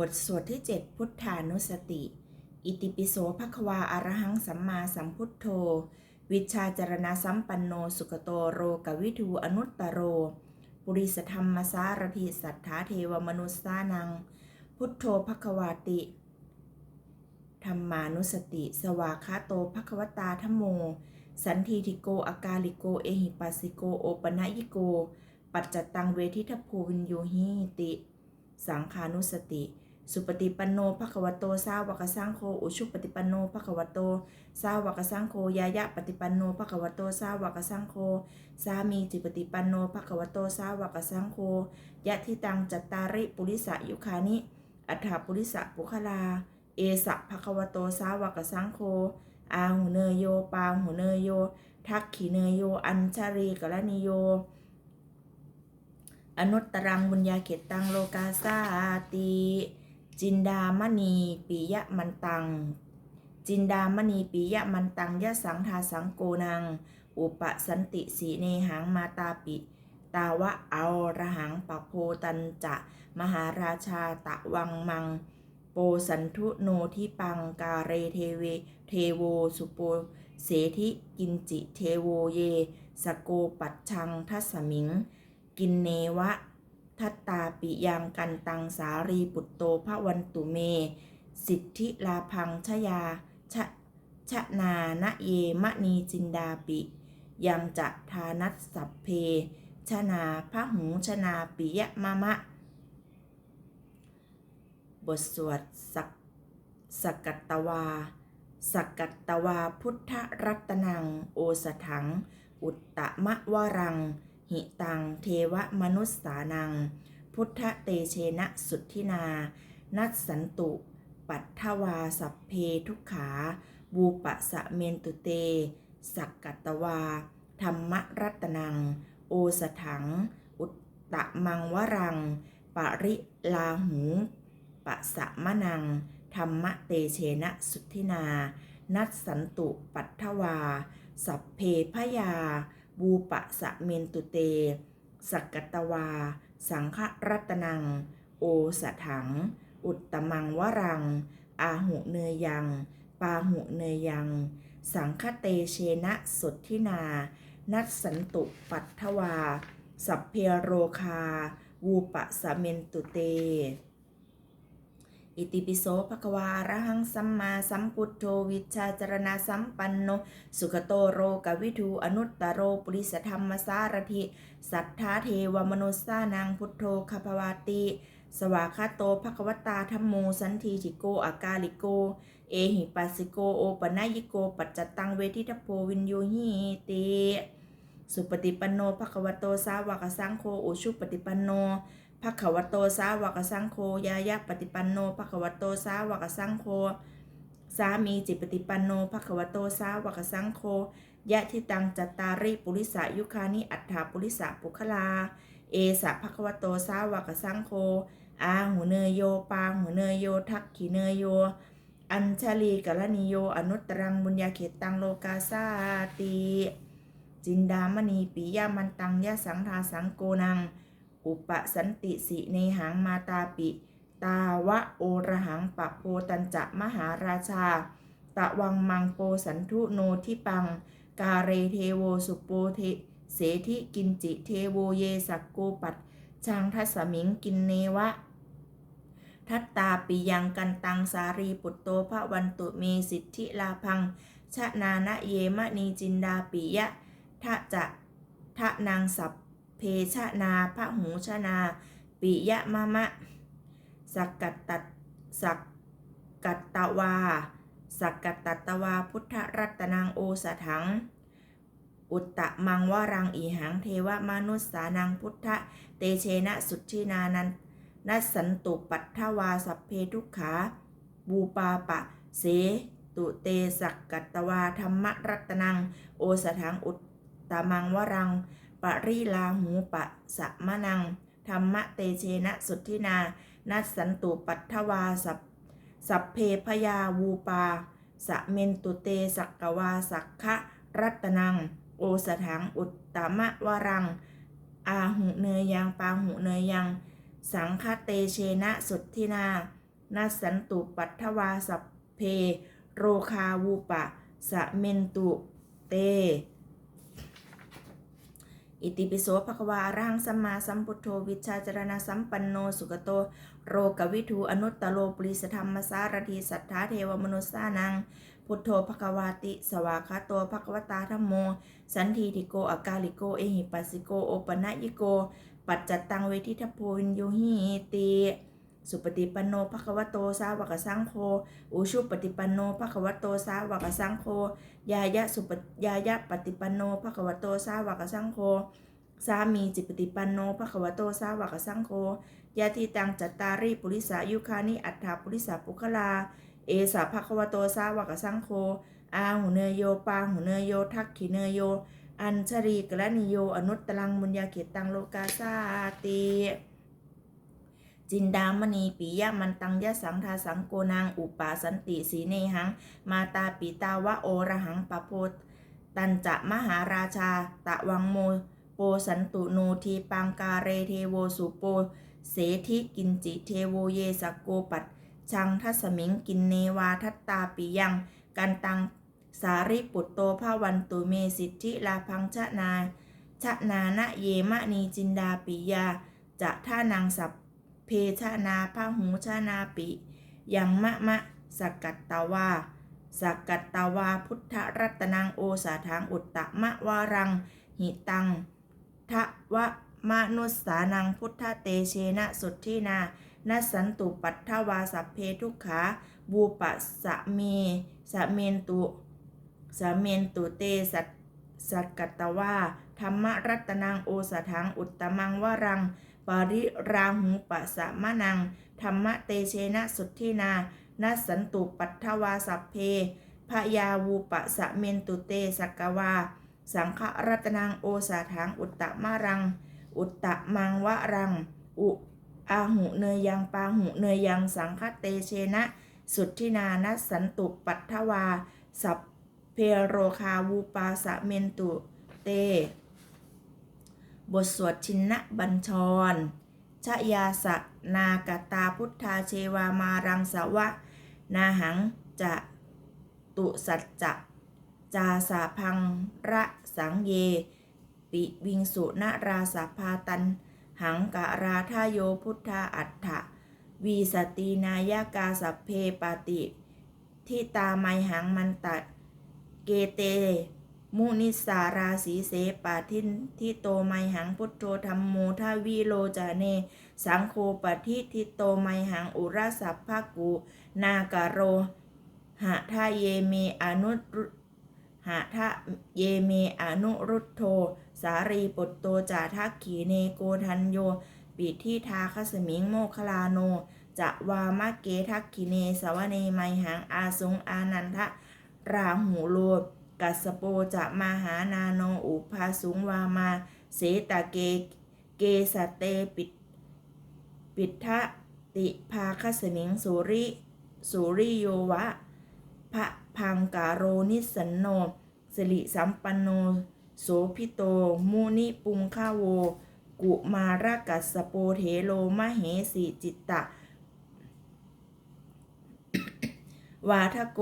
บทสวดที่ 7 พุทธานุสติ อิติปิโสภควาอารหังสัมมาสัมพุทโธ วิชาจารณะสัมปันโนสุขโตโรกวิทูอนุตตโร ปุริสธรรมสารถิสัทธาเทวมนุสานัง พุทโธภควาติ ธรรมานุสติ สวากขาโตภควตาธรรมโม สันทีทิโกอากาลิโกเอหิปัสสิโกโอปนะยิโกปัจจตังเวทิทพโพวินโยหิติ สังขานุสติ สุปฏิปันโนภควโตสาวกสังโฆอุชุปฏิปันโนภควโตสาวกสังโฆยายะปฏิปันโนภควโตสาวกสังโฆสามีจิปฏิปันโนภควโตสาวกสังโฆยะทิตังจัตตาริปุริสะยุคานิอัฏฐปุริสะปุคลา เอสะภควโตสาวกสังโฆอาหุเนยโยปาหุเนยโย ทักขิเนยโย อัญชารีกรณิโยอนุตตรังบุญญาเขตตังโลกาสาติ จินดามณีปิยะมันตัง จินดามณีปิยะมันตังยะสังทาสังโกนัง อุปสันติสีเนหังมาตาปิ ตาวะเอาระหังปะโพตันจะ มหาราชาตะวังมัง โปสันทุโนทิปังกาเรเทเวเทโวสุโปเสธิกินจิเทโวเย สโกปัชชังทัสมิง กินเนวะ ทัตตาปิยังกันตังสารีปุตโตภวันตุเม สิทธิลาพังชยาชะชะนานะเยมะนีจินดาปิ ยังจะทานัสสัพเพ ชนาพระหูชนาปิยะมะมะ บทสวดสักสกกัตตวาสกกัตตวาพุทธรัตนัง โอสถัง อุตตมะวรัง หิตัง เทวมนุษสานัง พุทธเตเชนะสุทธินา นัสสันตุ ปัทถวาสัพเพทุกขา บูปะสะเมนตุเต สักกัตวา ธรรมรัตนัง โอสถัง อุตตะมังวรัง ปริลาหู ปะสะมะนัง ธรรมเตเชนะสุทธินา นัสสันตุปัทถวา สัพเพพยา บูปะสะเมนตุเต สักกตวา สังฆรัตนัง โอสถัง อุตตมังวรัง อาหุเนยยัง ปาหุเนยยัง สังฆเตเชนะสุทธินา นัสสันตุปัทถวา สัพเพโรคาวูปะสะเมนตุเต อิติปิโสภควาระหังสัมมาสัมพุทโธวิชาจารณะสัมปันโน สุขโตโรกวิทูอนุตตโรปุริสธรรมสารถิสัทธาเทวมนุสสานังพุทโธคภวาติ สวากขาโตภควตาธรรมโมสันทีจิโกอากาลิโก เอหิปัสสิโกโอปนยิโก ปัจจตังเวทิทพโพวินโยหิติสุปฏิปันโนภควโตสาวกสังโฆอุชุปฏิปันโน ภควโตสาวกสังโฆยายะปฏิปันโนภควโตสาวกสังโฆสามีจิตปฏิปันโนภควโตสาวกสังโฆยะทิตังจัตตาริปุริสายุคานิอัฏฐาปุริสาปุคลา เอสะภควโตสาวกสังโฆอาหูเนยโยปาหูเนยโยทักขิเนยโย อัญชลีกรณิโยอนุตตรังบุญญาเขตตังโลกาสาติจินดามณีปิยามันตังยะสังทาสังโกนัง อุปสันติสิเนหังมาตาปิ ตาวะโอระหังปะโพตันจะมหาราชา ตะวังมังโปสันทุโนทิปัง กาเรเทโวสุโปเทเสธิกินจิเทโวเยสักโกปัดชางทัสสมิงกินเนวะ ทัตตาปิยังกันตังสารีปุตโตภะวันตุเมสิทธิลาพัง ชะนานะเยมะนีจินดาปิยะทะจะทะนางสัพ เพชนาพระหูชนา ปิยะมะมะ สักกัตตสักกัตตวา สักกัตตตวาพุทธรัตนังโอสถัง อุตตะมังวรังอีหังเทวมนุสสานังพุทธเตเชนะสุทธินานันนัสสันตุปัทถวาสัพเพทุกขาบูปาปะ เสตุเตสักกัตตวาธรรมรัตนัง โอสถังอุตตะมังวรัง ริลาหูปะสะมะนัง ธรรมเตเชนะสุทธินา นัสสันตุปัทถวาสัพสัพเพพยาวูปา สะเมนตุเตสักกวาสักขะรัตนัง โอสถังอุตตมะวรัง อาหุเนยยังปาหุเนยยัง สังฆเตเชนะสุทธินา นัสสันตุปัทถวาสัพเพ โรคาวูปะ สะเมนตุเต อิติปิโสภควารหังสัมมาสัมพุทโธวิชาจรณะสัมปันโนสุกโต โรกวิทูอนุตตโลปริสธรรมสารทีสัทธาเทวมนุสานัง พุทโธภควาติ สวากขาโตภควตาธรรมโม สันทีติโกอากาลิโกเอหิปัสสิโกโอปนะยิโก ปัจจตังเวทิทัพโพวินโยหิติ สุปฏิปันโนภควโตสาวกสังโฆอุชุปฏิปันโนภควโตสาวกสังโฆยายะสุปยายะปฏิปันโนภควโตสาวกสังโฆสามีจิปฏิปันโนภควโตสาวกสังโฆยาทิตังจัตตาริปุริสายุคานิอัฏฐาปุริสาปุคลา เอสาภควโตสาวกสังโฆอาหุเนยโยปาหุเนยโยทักขิเนยโย อัญชรีกรณิโยอนุตตรังมุญญาเขตังโลกาสาติ จินดามณีปิยมันตังยะสังทาสังโกนางอุปาสันติสีเนหัง มาตาปิตาวะโอระหังปะโพตันจะมหาราชา ตะวังโม โปสันตุโนทีปังกาเรเทโวสุโป เสธิกินจิเทโวเยสกโกปัตชังทัสมิงกินเนวาทัตตาปิยัง กันตังสาริปุตโตภาวันตุเมสิทธิลาพังชะนาชะนานะเยมะนีจินดาปิยา จะท่านางสัพ เพชะนาพหูชะนาปิยังมะมะสกัตตาวาสกัตตาวาพุทธรัตนังโอสาถังอุตตะมะวารัง หิตังทะวะมนุสสานังพุทธเตเชนะสุทธินานัสันตุปัทถวาสัพเพทุกขาบูปะสะเมสะเมนตุสะเมนตุเตสัสกกัตตวาธรรมรัตนังโอสถังอุตตมังวรัง ปริราหุปะสะมะนัง ธรรมเตเชนะสุทธินานัสสันตุปัทถวาสัพเพพยาวูปะสะเมนตุเตสักวา สังฆรัตนังโอสาถังอุตตะมารัง อุตตะมังวะรัง อุอาหุเนยยังปาหุเนยยังสังฆเตเชนะ สุทธินานัสสันตุปัทถวา สัพเพโรคาวูปาสะเมนตุเต บทสวดชินนะบัญชร ชยาสะนากตาพุทธาเชวามารังสวะ นาหังจะตุสัจจะจาสาพังระสังเย ปิวิงสุนราสาพาตัน หังกะราธาโยพุทธาอัฏฐะวีสตินายกาสัพเพปาติ ที่ตาไมหังมันตัดเกเต มุนิสาราสีเสปาทินที่โตไมหังพุทโธธรรมโมทาวีโลจาเน สังโฆปฏิทิโตไมหังอุราสัพภกุ นากะโร หะทาเยเมอนุรุหะทะเยเมอนุรุตโท สารีปุตโตจาทักขีเนโกทันโย ปิทิทาคสมิงโมคลาโน จะวามะเกทักขิเนสวเนไมหังอาสงอานันทะราหูโล กัสโปจะมาหานาโนอุภาสุงวามา เสตเกเกสเตปิดปิทะติภาคสมิงสุริสุริโยวะพระพังกาโรนิสันโนสิริสัมปันโนโสพิโตมุนิปุงคาโว กุมารากัสโปเทโลมเหสีจิตตะ วาทโก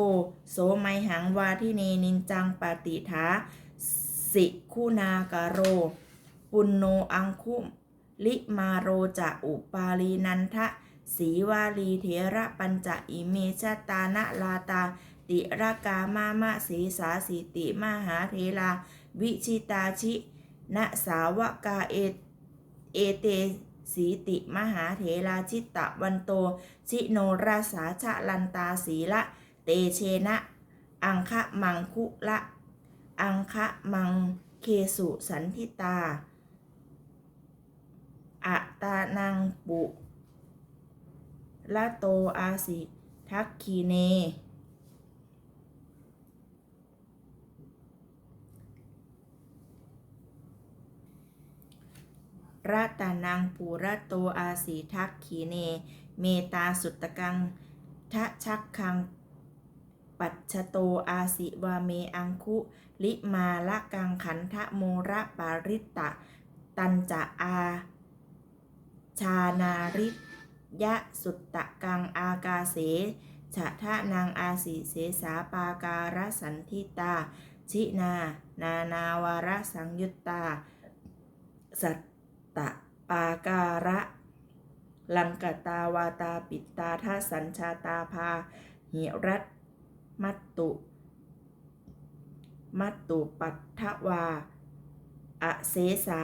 โสไมหังวาทิเนนินจังปาติถาสิคุณากโร ปุณโนอังคุลิมาโรจะอุปาลีนันทะสีวาลีเถระปัญจอิเมชตานะลาตา ติรากามามะสีสาสีติมหาเทลา วิชิตาชินะสาวกาเอเอเต สีติมหาเถราชิตตะวันโต ชิโนราสาชะลันตาสีละ เตเชนะ อังคะมังคุละ อังคะมังเคสุสันทิตาอะตานังปุละโตอาสิทักคีเน รัตานังปูระโตอาสีทักขีเน เมตาสุตตกังทะชักคัง ปัจโตอาสิวาเมอังคุ ลิมาละกังขันทะโมระปาริตตะ ตันจะอา ชานาริยะสุตตะกังอากาเสฉะทะนางอาสีเสสาปาการสันทิตา ชินา นานาวารสังยุตตา สัต ตะปาการะ ลังกตาวาตาปิตาทาสัญชาตาภาหิรัตมัตตุ มัตตุปัทถวาอเสสา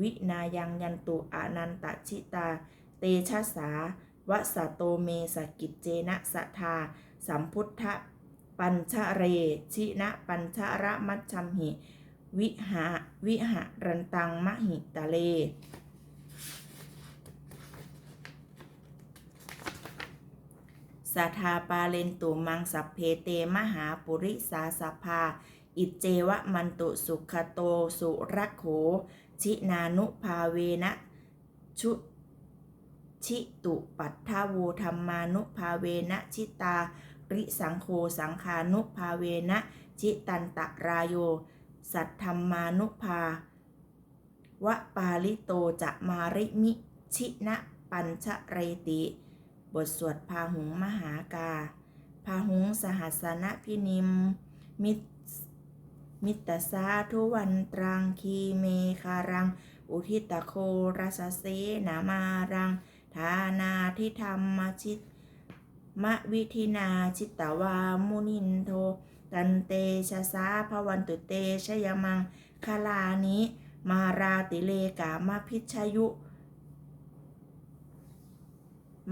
วินายังยันตุอนันตชิตา เตชะสาวสโตเมสกิจเจนะสทา สัมพุทธปัญชเร ชินะปัญชระมัชชมหิ วิหาวิหารันตังมหิตะเล สัทธาปาเลนตุมังสัพเพเตมหาปุริสาสภา อิเจวะมันตุสุขโตสุรักโข ชินานุภาเวนะชุชิตุปัทธาวูธรรมานุภาเวนะชิตาริสังโฆสังขานุภาเวนะชิตันตะรายโย สัทธรรมานุภาวะปาลิโตจะมาริมิชินะปัญชเรติ บทสวดพาหุงมหากา พาหุงสหัสนพินิม มิตมิตตสาทุวันตรังคีเมคารัง อุทิตโครัสเสนามารัง ทานาทิธรรมชิตมะวิธินาชิตตวามุนินโท ตันเตชะสาภวันตุเตชยมังคลานิมาราติเลกามพิชยุ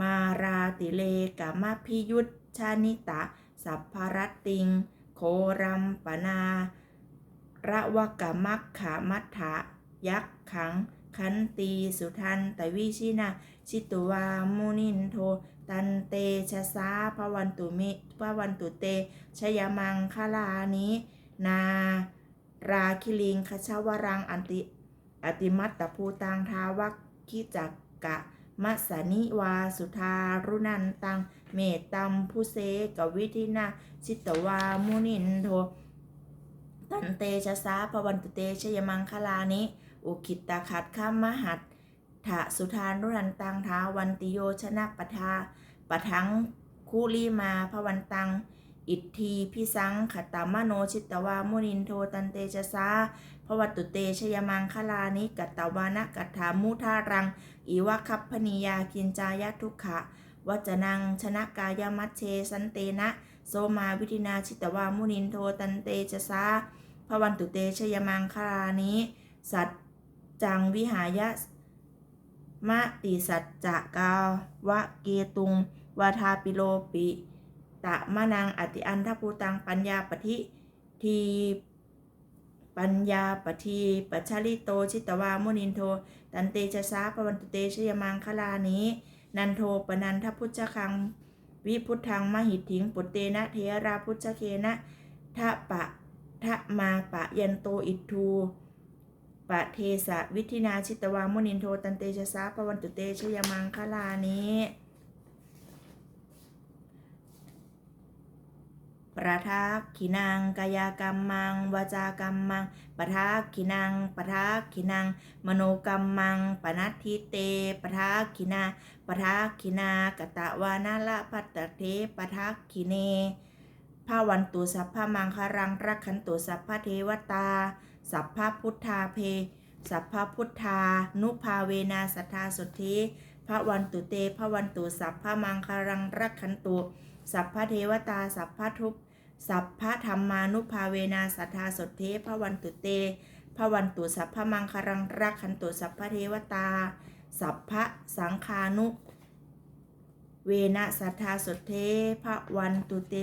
มาราติเลกามพิยุตชานิตะ สัพพรตติง โครัมปนาระวกมักขามัทธะยักขัง คันตีสุทันตวิชินา ชิตุวามุนินโท ตันเตชะสาพวันตุเมพวันตุเตชยมังคลานินาราคิลิงคชาวรังอันติอติมัตตภูตังทาวักคิจักกะมัสนิวาสุธารุนันตัง เมตตัมพุเสกวิธินาชิตวามุนินโทตันเตชะสาพวันตุเตชยมังคลานิ อุคิตตาขัดข้ามหัต ถะสุธานุรันตังท้าวันติโยชนะปทาปะทังคูลีมาพวันตัง อิทธีพิสังขตามโนชิตตวามุนินโทตันเตชะสาพวัตุเตชยมังคลานิกัตตวานะกัตถามุทารังอีวะคัพพนิยากินจายทุกขะวัจนังชนะกายมัชเชสันเตนะ โสมาวิธินาชิตวามุนินโทตันเตชะสาพวันตุเตชยมังคลานิสัจจังวิหายะ มะติสัจจะกาวะเกตุงวาทาปิโลปิตะมะนังอติอันทภูตังปัญญาปฏิทีปัญญาปทีปัชชลิโตชิตวามุนินโท ตันเตชะสาปวันตุเตชยมังคลานินันโทปนันทพุชฌคัง วิพุทธังมหิตถิงปุตเตนะเทราพุชเคนะทะปะทะมาปะยันโตอิทู ปะเทสะวิธินาชิตวามุนินโทตันเตชะสาปวันตุเตชยมังคลานิประทักขินังกายกรรมมังวาจากรรมมังประทักขินังประทักขินังมโนกรรมมังปนัตทิเตประทักขินาประทักขินากตะวานาละพัตเทประทักขิเนภาวันตุสัพพมังคารังรักขันตุสัพพเทวตา สัพพพุทธาเพ สัพพพุทธา นุภาเวนาสัทธาสุทธิพระวันตุเตพระวันตุสัพพมังคารังรักขันตุ สัพพเทวตา สัพพทุปสัพพธรรมานุภาเวนาสัทธาสดเทพระวันตุเตพระวันตุสัพพมังคารังรักขันตุสัพพเทวตา สัพพสังคานุ เวนะสัทธาสดเทพระวันตุเต